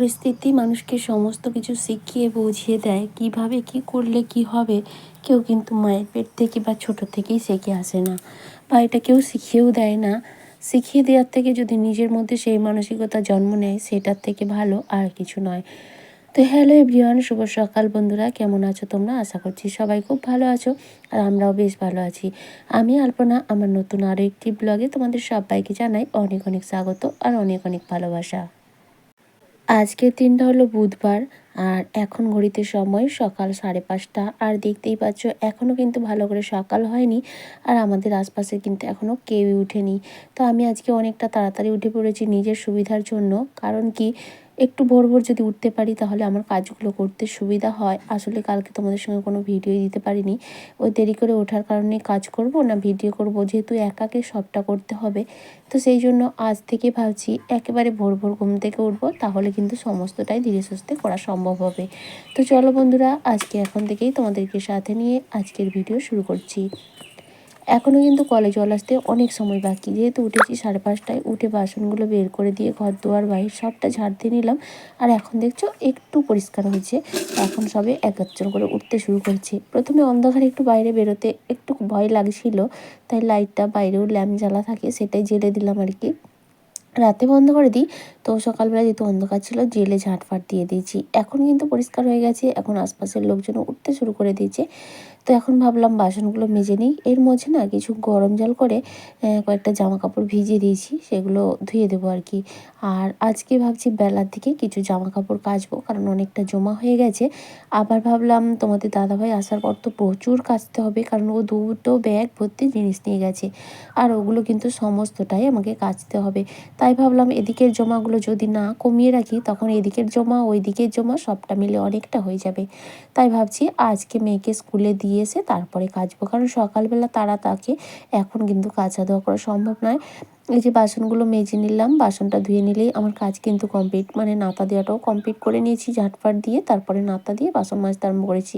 পরিস্থিতি মানুষকে সমস্ত কিছু শিখিয়ে বুঝিয়ে দেয় কীভাবে কি করলে কি হবে। কেউ কিন্তু মায়ের পেট থেকে বা ছোট থেকেই শিখে আসে না বা এটা কেউ শিখিয়েও দেয় না। শিখিয়ে দেওয়ার থেকে যদি নিজের মধ্যে সেই মানসিকতা জন্ম নেয়, সেটার থেকে ভালো আর কিছু নয়। তো হ্যালো এভরিওয়ান, শুভ সকাল বন্ধুরা, কেমন আছো তোমরা? আশা করছি সবাই খুব ভালো আছো আর আমরাও বেশ ভালো আছি। আমি আলপনা, আমার নতুন আরও একটি ব্লগে তোমাদের সবাইকে জানাই অনেক অনেক স্বাগত আর অনেক অনেক ভালোবাসা। আজকের দিনটা হলো বুধবার, আর এখন ঘড়িতে সময় সকাল সাড়ে পাঁচটা। আর দেখতেই পাচ্ছ এখনও কিন্তু ভালো করে সকাল হয়নি, আর আমাদের আশপাশে কিন্তু এখনও কেউই উঠেনি। তো আমি আজকে অনেকটা তাড়াতাড়ি উঠে পড়েছি নিজের সুবিধার জন্য। কারণ কি একটু ভোর ভোর যদি উঠতে পারি তাহলে আমার কাজগুলো করতে সুবিধা হয়। আসলে কালকে তোমাদের সঙ্গে কোনো ভিডিও দিতে পারিনি। ওই দেরি করে ওঠার কারণে কাজ করব না, ভিডিও করব, যেহেতু একাকে সবটা করতে হবে। তো সেই জন্য আজ থেকে ভাবছি একেবারে ভোর ভোর ঘুম থেকে উঠবো, তাহলে কিন্তু সমস্তটাই ধীরে সুস্থে করা সম্ভব হবে। তো চলো বন্ধুরা, আজকে এখন থেকেই তোমাদেরকে সাথে নিয়ে আজকের ভিডিও শুরু করছি। এখনও কিন্তু কলে জল আসতে অনেক সময় বাকি। যেহেতু উঠেছি সাড়ে পাঁচটায়, উঠে বাসনগুলো বের করে দিয়ে ঘর দুয়ার, বাহির সবটা ঝাড় দিয়ে নিলাম। আর এখন দেখছ একটু পরিষ্কার হয়েছে। এখন সবে এক একজন করে উঠতে শুরু করছে। প্রথমে অন্ধকারে একটু বাইরে বেরোতে একটু ভয় লাগছিল, তাই লাইটটা বাইরেও ল্যাম্প জ্বালা থাকে সেটাই জেলে দিলাম আর কি। রাতে বন্ধ করে দিই, তো সকালবেলা যেহেতু অন্ধকার ছিল, জেলে ঝাঁটফাট দিয়ে দিয়েছি। এখন কিন্তু পরিষ্কার হয়ে গেছে, এখন আশপাশের লোকজন উঠতে শুরু করে দিয়েছে। তো এখন ভাবলাম বাসনগুলো মেজে নিই। এর মধ্যে না কিছু গরম জল করে কয়েকটা জামা কাপড় ভিজিয়ে দিয়েছি, সেগুলো ধুয়ে দেবো আর কি। আর আজকে ভাবছি বেলার দিকে কিছু জামা কাপড় কাচবো, কারণ অনেকটা জমা হয়ে গেছে। আবার ভাবলাম তোমাদের দাদাভাই আসার পর তো প্রচুর কাচতে হবে, কারণ ও দুটো ব্যাগ ভর্তি জিনিস নিয়ে গেছে। আর ওগুলো কিন্তু সমস্তটাই আমাকে কাচতে হবে। তাই ভাবলাম এদিকের জমাগুলো যদি না কমিয়ে রাখি, তখন এদিকের জমা ওই দিকের জমা, সবটা মিলে অনেকটা হয়ে যাবে। তাই ভাবছি আজকে মেয়েকে স্কুলে দিয়ে এসে তারপরে কাচবো কারণ সকালবেলা তারা তাকে এখন কিন্তু কাচা ধোয়া করা সম্ভব নয়। এই যে বাসনগুলো মেজে নিলাম, বাসনটা ধুয়ে নিলেই আমার কাজ কিন্তু কমপ্লিট মানে নাতা দেওয়াটাও কমপ্লিট করে নিয়েছি, ঝাটফাট দিয়ে তারপরে নাতা দিয়ে বাসন মাজতে আরম্ভ করেছি।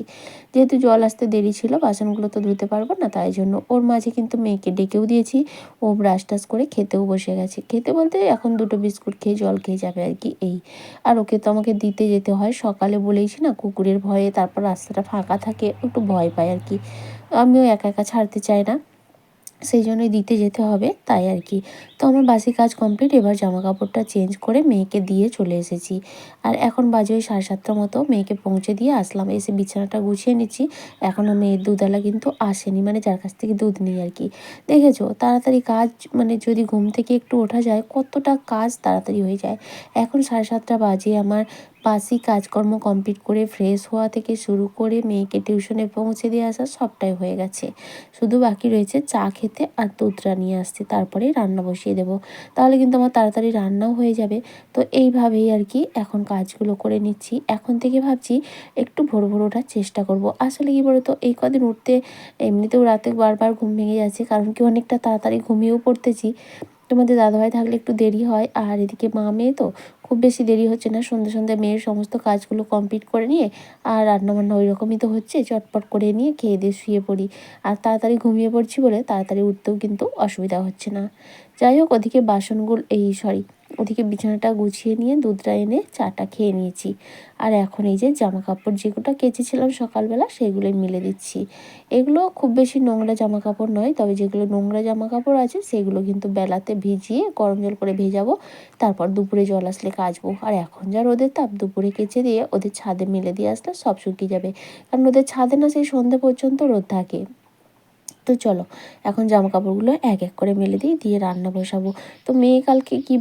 যেহেতু জল আসতে দেরি ছিল, বাসনগুলো তো ধুতে পারব না, তাই জন্য ওর মাঝে কিন্তু মেয়েকে ডেকেও দিয়েছি। ও ব্রাশ টাশ করে খেতেও বসে গেছে। খেতে বলতে এখন দুটো বিস্কুট খেয়ে জল খেয়ে যাবে আর কি, এই। আর ওকে তো আমাকে দিতে যেতে হয়, সকালে বলেইছি না কুকুরের ভয়ে, তারপর রাস্তাটা ফাঁকা থাকে, একটু ভয় পায় আর কি। আমিও একা একা ছাড়তে চাই না। সেই জন্যই দিতে যেতে হবে, তাই আর কি। তো আমার বাসি কাজ কমপ্লিট এবার জামা কাপড়টা চেঞ্জ করে মেয়েকে দিয়ে চলে এসেছি। আর এখন বাজে ওই সাড়ে সাতটার মতো, মেয়েকে পৌঁছে দিয়ে আসলাম। এসে বিছানাটা গুছিয়ে নিচ্ছি। এখনও মেয়ের দুধওয়ালা কিন্তু আসেনি মানে যার কাছ থেকে দুধ নিই আর কি। দেখেছ? তাড়াতাড়ি কাজ মানে যদি ঘুম থেকে একটু ওঠা যায়, কতটা কাজ তাড়াতাড়ি হয়ে যায়। এখন সাড়ে সাতটা বাজে, আমার বাসি কাজকর্ম কমপ্লিট করে ফ্রেশ হওয়া থেকে শুরু করে মেয়েকে টিউশনে পৌঁছে দিয়ে আসা সবটাই হয়ে গেছে। শুধু বাকি রয়েছে চা খেতে আর দুধটা নিয়ে আসতে। তারপরে রান্না বসিয়ে দেবো। তাহলে কিন্তু আমার তাড়াতাড়ি রান্নাও হয়ে যাবে। তো এইভাবেই আর কি এখন কাজগুলো করে নিচ্ছি। এখন থেকে ভাবছি একটু ভোর ভোর ওঠার চেষ্টা করব। আসলে কি বলতো, এই কদিন উঠতে এমনিতেও রাতে বারবার ঘুম ভেঙে যাচ্ছে। কারণ কি অনেকটা তাড়াতাড়ি ঘুমিয়েও পড়তেছি। তোমাদের দাদাভাই থাকলে একটু দেরি হয়, আর এদিকে মা মেয়ে তো খুব বেশি দেরি হচ্ছে না। সন্ধ্যে সন্ধ্যে মেয়ের সমস্ত কাজগুলো কমপ্লিট করে নিয়ে আর রান্না বান্না ওই রকমই তো হচ্ছে, চটপট করে নিয়ে খেয়ে দিয়ে শুয়ে পড়ি। আর তাড়াতাড়ি ঘুমিয়ে পড়ছি বলে তাড়াতাড়ি উঠতেও কিন্তু অসুবিধা হচ্ছে না। যাই হোক, ওদিকে বাসনগুলো, এই সরি ওদিকে বিছানাটা গুছিয়ে নিয়ে দুধটা এনে চাটা খেয়ে নিয়েছি। আর এখন এই যে জামা কাপড় যেগুলো কেচেছিলাম সকালবেলা, সেগুলোই মিলে দিচ্ছি। এগুলো খুব বেশি নোংরা জামা কাপড় নয়, তবে যেগুলো নোংরা জামা কাপড় আছে, সেগুলো কিন্তু বেলাতে ভিজিয়ে গরম জল করে ভেজাবো, তারপর দুপুরে জল আসলে কাচবো। আর এখন যা রোদের তাপ, দুপুরে কেচে দিয়ে ওদের ছাদে মেলে দিয়ে আসলে সব শুকিয়ে যাবে। কারণ ওদের ছাদে না সেই সন্ধে পর্যন্ত রোদ থাকে। তো চলো, এখন জামা কাপড়গুলো এক এক করে মেলে দিই, দিয়ে রান্না বসাবো। তো মেয়ে কালকে কি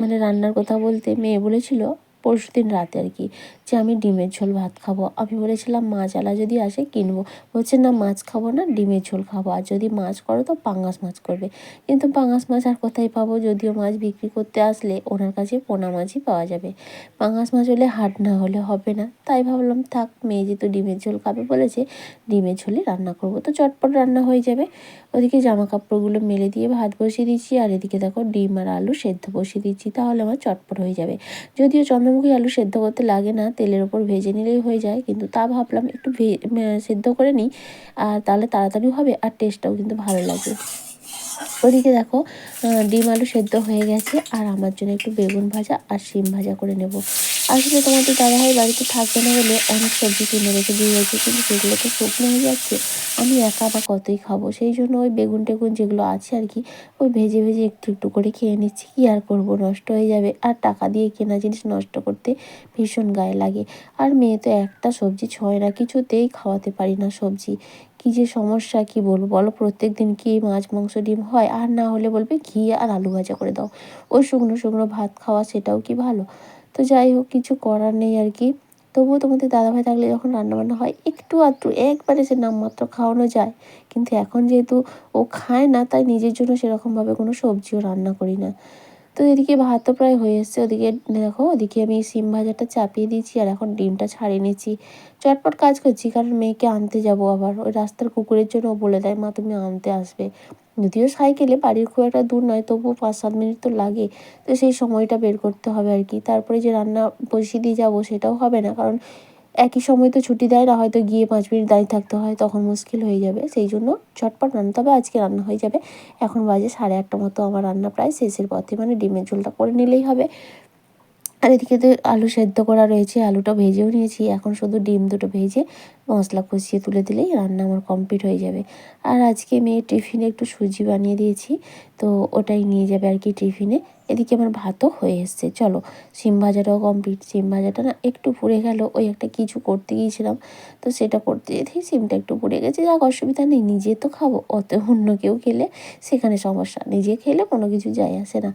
মানে রান্নার কথা বলতে মেয়ে বলেছিল পরশু দিন রাতে আর কি, যে আমি ডিমের ঝোল ভাত খাব। আমি বলেছিলাম, মাছ আলা যদি আসে কিনবো। বলছে, না, মাছ খাব না, ডিমের ঝোল খাব। আর যদি মাছ করো তো পাঙ্গাস মাছ করবে। কিন্তু পাঙ্গাস মাছ আর কোথায় পাবো? যদিও মাছ বিক্রি করতে আসলে ওনার কাছে পোনা মাছই পাওয়া যাবে। পাঙ্গাস মাছ হলে হাট না হলে হবে না। তাই ভাবলাম, থাক, মেয়ে যেহেতু ডিমের ঝোল খাবে, বলেছে, ডিমের ঝোলে রান্না করব। তো চটপট রান্না হয়ে যাবে। ওদিকে জামা কাপড়গুলো মেলে দিয়ে ভাত বসিয়ে দিচ্ছি। আর এদিকে দেখো, ডিম আর আলু সেদ্ধ বসিয়ে দিচ্ছি। তাহলে আমার চটপট হয়ে যাবে। যদিও চন্দ্রমুখী আলু সেদ্ধ করতে লাগে না, তেলের ওপর ভেজে নিলেই হয়ে যায়। কিন্তু তা ভাবলাম একটু সেদ্ধ করে নিই, আর তাহলে তাড়াতাড়ি হবে আর টেস্টটাও কিন্তু ভালো লাগে। ওদিকে দেখো ডিম আলু সেদ্ধ হয়ে গেছে, আর আমার জন্য একটু বেগুন ভাজা আর শিম ভাজা করে নেব। আসলে তোমাদের দাদাভাই বাড়িতে থাকবে না বলে অনেক সবজি কিনে রেখে দিয়ে গেছে, কিন্তু সেগুলো তো শুকনো হয়ে যাচ্ছে। আমি একা বা কতই খাব? সেই জন্য ওই বেগুন টেগুন যেগুলো আছে আর কি, ওই ভেজে ভেজে একটু একটু করে খেয়ে নিচ্ছি। কী আর করব? নষ্ট হয়ে যাবে। আর টাকা দিয়ে কেনা জিনিস নষ্ট করতে ভীষণ গায়ে লাগে। আর মেয়ে তো একটা সবজি ছয় না, কিছুতেই খাওয়াতে পারি না সবজি। কী যে সমস্যা, কি বলব? বলো, প্রত্যেক দিন কি মাছ, মাংস, ডিম হয়? আর না হলে বলবে, ঘি আর আলু ভাজা করে দাও। ওই শুকনো শুকনো ভাত খাওয়া, সেটাও কি ভালো? তো যাই হোক কিছু করার নেই আর কি তবুও তোমাদের দাদাভাই থাকলে যখন রান্নাবান্না হয়, একটু আধটু একবারে সে নামমাত্র খাওয়ানো যায়। কিন্তু এখন যেহেতু ও খায় না, তাই নিজের জন্য সেরকমভাবে কোনো সবজিও রান্না করি না। তো এদিকে ভাতও প্রায় হয়ে এসছে। ওদিকে দেখো, ওদিকে আমি সিম ভাজাটা চাপিয়ে দিয়েছি আর এখন ডিমটা ছাড়িয়ে নিয়েছি চটপট কাজ করছি, কারণ মেয়েকে আনতে যাব আবার। ওই রাস্তার কুকুরের জন্য ও বলে দেয়, মা, তুমি আনতে আসবে। যদিও সাইকেলে বাড়ির খুব একটা দূর নয়, তবুও পাঁচ সাত মিনিট তো লাগে। তো সেই সময়টা বের করতে হবে আর কি। তারপরে যে রান্না বসিয়ে দিয়ে যাব সেটাও হবে না, কারণ একই সময় তো ছুটি দেয় না, হয়তো গিয়ে পাঁচ মিনিট দাঁড়িয়ে থাকতে হয়, তখন মুশকিল হয়ে যাবে। সেই জন্য চটপট রান্না, তবে আজকে রান্না হয়ে যাবে। এখন বাজে সাড়ে আটটা মতো, আমার রান্না প্রায় শেষের পথে মানে ডিমের ঝোলটা করে নিলেই হবে। আর এদিকে তো আলু সেদ্ধ করা রয়েছে, আলুটা ভেজেও নিয়েছি। এখন শুধু ডিম দুটো ভেজে মশলা কষিয়ে তুলে দিলেই রান্না আমার কমপ্লিট হয়ে যাবে। আর আজকে মেয়ে টিফিনে একটু সুজি বানিয়ে দিয়েছি, তো ওটাই নিয়ে যাবে আর কি টিফিনে। এদিকে আমার ভাতও হয়ে এসছে। চলো সিম ভাজাটাও কমপ্লিট। সিম ভাজাটা না একটু পুড়ে গেল, ওই একটা কিছু করতে গিয়েছিলাম, তো সেটা করতে যেতেই সিমটা একটু পুড়ে গেছে। যাক, অসুবিধা নেই, নিজে তো খাব, অত অন্য কেউ খেলে সেখানে সমস্যা, নিজে খেলে কোনো কিছু যায় আসে না।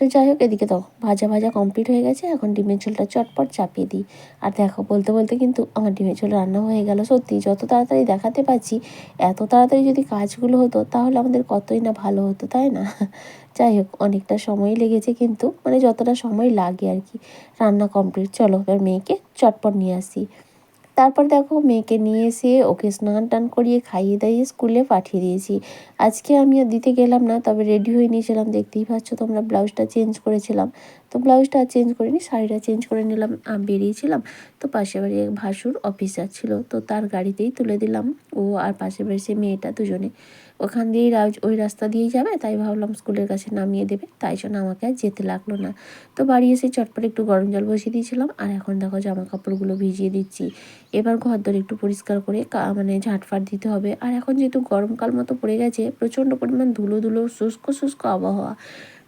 তো যাই হোক, এদিকে তো ভাজা ভাজা কমপ্লিট হয়ে গেছে। এখন ডিমের ঝোলটা চটপট চাপিয়ে দিই। আর দেখো, বলতে বলতে কিন্তু আমার ডিমের ঝোল রান্না হয়ে গেল। সত্যি, যত তাড়াতাড়ি দেখাতে পাচ্ছি এত তাড়াতাড়ি যদি কাজগুলো হতো, তাহলে আমাদের কতই না ভালো হতো, তাই না? যাই হোক, অনেকটা সময় লেগেছে কিন্তু মানে যতটা সময় লাগে আর কি, রান্না কমপ্লিট চলো, এবার মেয়েকে চটপট নিয়ে আসি। তারপর দেখো মেয়েকে নিয়ে এসে ওকে স্নান টান করিয়ে খাইয়ে দাইয়ে স্কুলে পাঠিয়ে দিয়েছি। আজকে আমি আর দিতে গেলাম না, তবে রেডি হয়ে নিয়েছিলাম। দেখতেই পাচ্ছ তোমরা ব্লাউজটা চেঞ্জ করেছিলাম। তো ব্লাউজটা চেঞ্জ করিনি, শাড়িটা চেঞ্জ করে নিলাম বেরিয়েছিলাম। তো পাশে বাড়ি এক ভাসুর অফিসার ছিল তো তার গাড়িতেই তুলে দিলাম। ও আর পাশে বাড়ি সে মেয়েটা দুজনে। ওখান দিয়েই ওই রাস্তা দিয়েই যাবে, তাই ভাবলাম স্কুলের কাছে নামিয়ে দেবে, তাই জন্য আমাকে আর যেতে লাগল না। তো বাড়ি এসে চটপট একটু গরম জল বসিয়ে দিয়েছিলাম, আর এখন দেখো জামা কাপড়গুলো ভিজিয়ে দিচ্ছি। এবার ঘর দর একটু পরিষ্কার করে মানে ঝাঁটফাট দিতে হবে। আর এখন যেহেতু গরমকাল মতো পড়ে গেছে, প্রচণ্ড পরিমাণ ধুলো ধুলো, শুষ্ক শুষ্ক আবহাওয়া।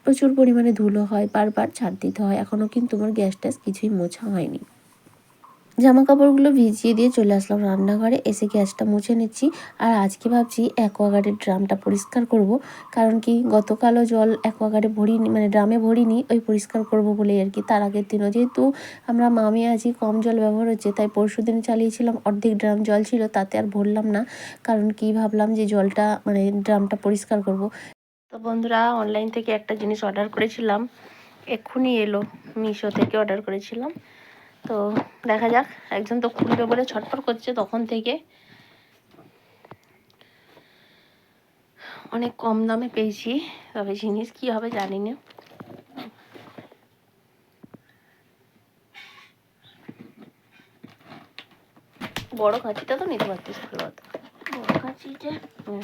প্রচুর পরিমাণে ধুলো হয়, বারবার ছাড় দিতে হয়। এখনও কিন্তু আমার গ্যাস ট্যাস কিছুই মোছা হয়নি। জামা কাপড়গুলো ভিজিয়ে দিয়ে চলে আসলাম রান্নাঘরে। এসে গ্যাসটা মুছে নিচ্ছি। আর আজকে ভাবছি অ্যাকোয়াগার্ডের ড্রামটা পরিষ্কার করব। কারণ কি গতকালও জল অ্যাকোয়াগার্ডে ভরিনি মানে ড্রামে ভরিনি, ওই পরিষ্কার করব বলেই আর কি। তার আগের দিনও যেহেতু আমরা মামি আছি কম জল ব্যবহার হচ্ছে, তাই পরশু দিন চালিয়েছিলাম, অর্ধেক ড্রাম জল ছিল, তাতে আর ভরলাম না। কারণ কি ভাবলাম যে জলটা মানে ড্রামটা পরিষ্কার করব। তো বন্ধুরা অনলাইন থেকে একটা জিনিস অর্ডার করেছিলাম। এক্ষুনি এলো, মিশো থেকে অর্ডার করেছিলাম। তো দেখা যাক একজন তো খুলবে বলে ছটফট করছে তখন থেকে। অনেক কম দামে পেয়েছি তবে জিনিস কি হবে জানি না। বড় খাঁচিটা তো নিতে পারতিস ভালো হতো বড় হুম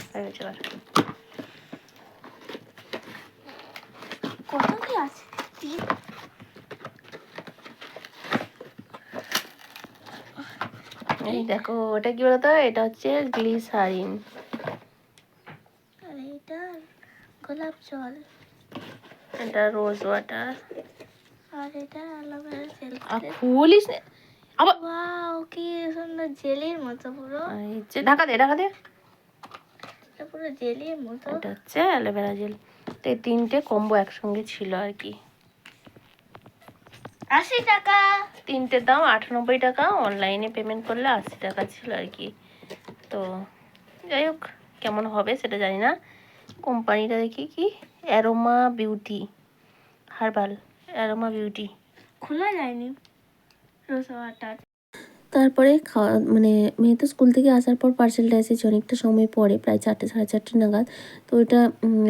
কত কি আছে? এই দেখো ওটা কি বলতো? এটা হচ্ছে গ্লিসারিন। আর এটা গোলাপ জল। এটা রোজ ওয়াটার। আর এটা অ্যালোভেরা জেল আর খুলিস আবার ওয়াও কি সুন্দর জেলির মতো পুরো। এই ঢাকা দে ঢাকা দে। এটা পুরো জেলির মতো। এটা হচ্ছে অ্যালোভেরা জেল। তো এই তিনটে কম্বো একসঙ্গে ছিল আর কি। আশি টাকা। তিনটের দাম, আটানব্বই টাকা। অনলাইনে পেমেন্ট করলে আশি টাকা ছিল আর কি। তো যাই হোক, কেমন হবে সেটা জানি না। কোম্পানিটা দেখি কি? Aroma beauty, herbal, aroma beauty. খোলা যায়নি। রোজ ওয়াটার তারপরে খাওয়া মানে মেয়ে তো স্কুল থেকে আসার পর পার্সেলটা এসেছে অনেকটা সময় পরে, প্রায় চারটে, সাড়ে চারটে নাগাদ। তো ওইটা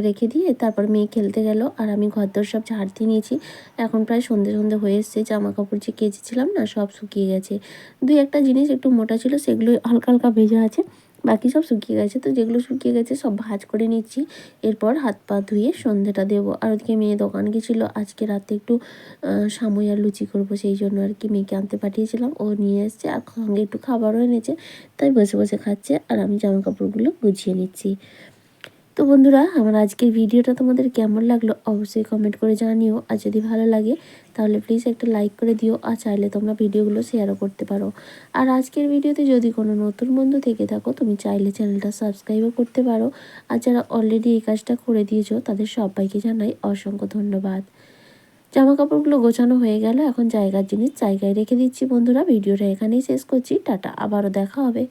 রেখে দিয়ে তারপর মেয়ে খেলতে গেল। আর আমি ঘর দর সব ঝাড় দিয়ে নিয়েছি। এখন প্রায় সন্ধে সন্ধে হয়ে এসছে। জামা কাপড় যে কেচেছিলাম না, সব শুকিয়ে গেছে। দুই একটা জিনিস একটু মোটা ছিল সেগুলো হালকা হালকা ভেজা আছে। বাকি সব শুকিয়ে গেছে। তো যেগুলো শুকিয়ে গেছে সব ভাজ করে নিচ্ছি। এরপর হাত পা ধুয়ে সন্ধেটা দেবো। আর ওদিকে মেয়ে দোকান গেছিল। আজকে রাতে একটু সাময় আর লুচি করব সেই জন্য আর কি মেয়েকে আনতে পাঠিয়েছিলাম। ও নিয়ে এসছে। আর সঙ্গে একটু খাবারও এনেছে। তাই বসে বসে খাচ্ছে। আর আমি জামা কাপড়গুলো গুছিয়ে নিচ্ছি। তো বন্ধুরা, আমার আজকের ভিডিওটা তোমাদের কেমন লাগল অবশ্যই কমেন্ট করে জানিও। আর যদি ভালো লাগে, তাহলে প্লিজ একটা লাইক করে দিও আর চাইলে তোমরা ভিডিওগুলো শেয়ারও করতে পারো। আর আজকের ভিডিওতে যদি কোনো নতুন বন্ধু থেকে থাকো, তুমি চাইলে চ্যানেলটা সাবস্ক্রাইবও করতে পারো। আর যারা অলরেডি এই কাজটা করে দিয়েছ, তাদের সবাইকে জানাই অসংখ্য ধন্যবাদ। জামা কাপড়গুলো গোছানো হয়ে গেল, এখন জায়গার জিনিস জায়গায় রেখে দিচ্ছি বন্ধুরা। ভিডিওটা এখানেই শেষ করছি। টাটা, আবারও দেখা হবে।